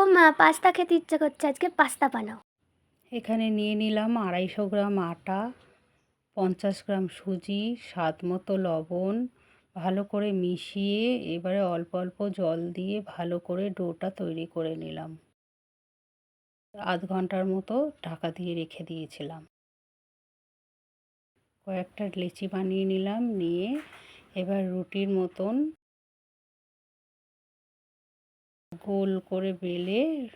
ও মা পাস্তা খেতে ইচ্ছে করছে, আজকে পাস্তা বানাও। এখানে নিয়ে নিলাম আড়াইশো গ্রাম আটা, পঞ্চাশ গ্রাম সুজি, স্বাদ মতো লবণ, ভালো করে মিশিয়ে এবারে অল্প অল্প জল দিয়ে ভালো করে ডোটা তৈরি করে নিলাম। আধ ঘণ্টার মতো ঢাকা দিয়ে রেখে দিয়েছিলাম। কয়েকটা লেচি বানিয়ে নিলাম, নিয়ে এবার রুটির মতন গোল করে বেলে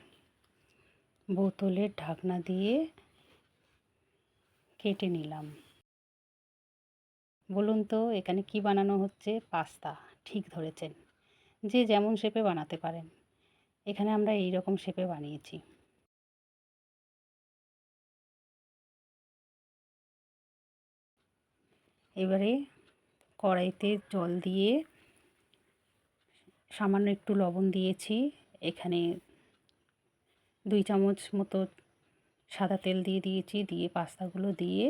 বোতলের ঢাকনা দিয়ে কেটে নিলাম। বলুন তো, এখানে কি বানানো হচ্ছে? পাস্তা, ঠিক ধরেছেন। যে যেমন শেপে বানাতে পারেন। এখানে আমরা এই রকম শেপে বানিয়েছি। এবারে কড়াইতে জল দিয়ে সামান্য একটু লবণ দিয়েছি। এখানে দুই চামচ মতো সাদা তেল দিয়ে দিয়েছি, দিয়ে পাস্তাগুলো দিয়ে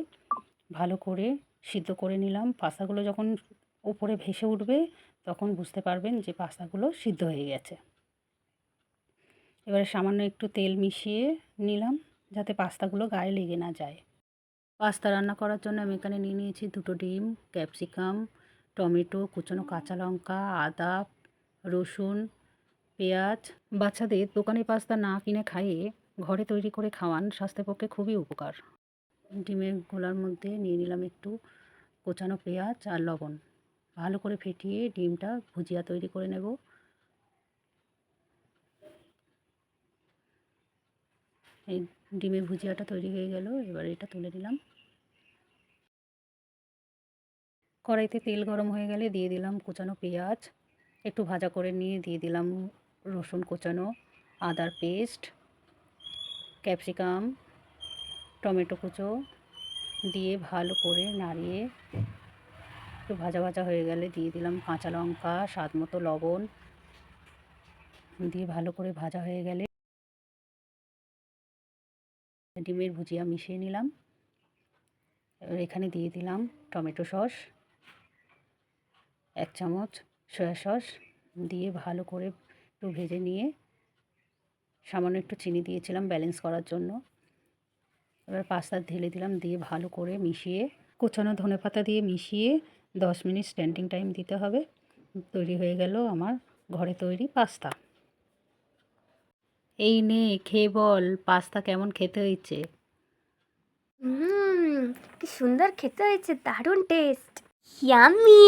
ভালো করে সিদ্ধ করে নিলাম। পাস্তাগুলো যখন উপরে ভেসে উঠবে, তখন বুঝতে পারবেন যে পাস্তাগুলো সিদ্ধ হয়ে গেছে। এবারে সামান্য একটু তেল মিশিয়ে নিলাম, যাতে পাস্তাগুলো গায়ে লেগে না যায়। পাস্তা রান্না করার জন্য আমি এখানে নিয়ে নিয়েছি দুটো ডিম, ক্যাপসিকাম, টমেটো, কুচনো কাঁচা লঙ্কা, আদা রসুন, পেঁয়াজ। বাচ্চাদের দোকানে পাস্তা না কিনে খাইয়ে ঘরে তৈরি করে খাওয়ান স্বাস্থ্যের পক্ষে খুবই উপকার। ডিমের গোলার মধ্যে নিয়ে নিলাম একটু কোচানো পেঁয়াজ আর লবণ। ভালো করে ফেটিয়ে ডিমটা ভুজিয়া তৈরি করে নেব। এই ডিমের ভুজিয়াটা তৈরি হয়ে গেল, এবার এটা তুলে নিলাম। কড়াইতে তেল গরম হয়ে গেলে দিয়ে দিলাম কুচানো পেঁয়াজ। একটু ভাজা করে নিয়ে দিয়ে দিলাম রসুন কোচানো, আদার পেস্ট, ক্যাপসিকাম, টমেটো কুচো দিয়ে ভালো করে নাড়িয়ে একটু ভাজা ভাজা হয়ে গেলে দিয়ে দিলাম কাঁচা লঙ্কা, স্বাদ মতো লবণ দিয়ে ভালো করে ভাজা হয়ে গেলে ডিমের ভুজিয়া মিশিয়ে নিলাম। এখানে দিয়ে দিলাম টমেটো সস, এক চামচ সয়া সস দিয়ে ভালো করে একটু ভেজে নিয়ে সামান্য একটু চিনি দিয়েছিলাম ব্যালেন্স করার জন্য। এবার পাস্তা ঢেলে দিলাম দিয়ে ভালো করে মিশিয়ে, কোচানো ধনে পাতা দিয়ে মিশিয়ে দশ মিনিট স্ট্যান্ডিং টাইম দিতে হবে। তৈরি হয়ে গেল আমার ঘরে তৈরি পাস্তা। এই নে, খেয়ে বল, পাস্তা কেমন খেতে হয়েছে? কি সুন্দর খেতে হয়েছে, দারুণ টেস্ট ইয়ামি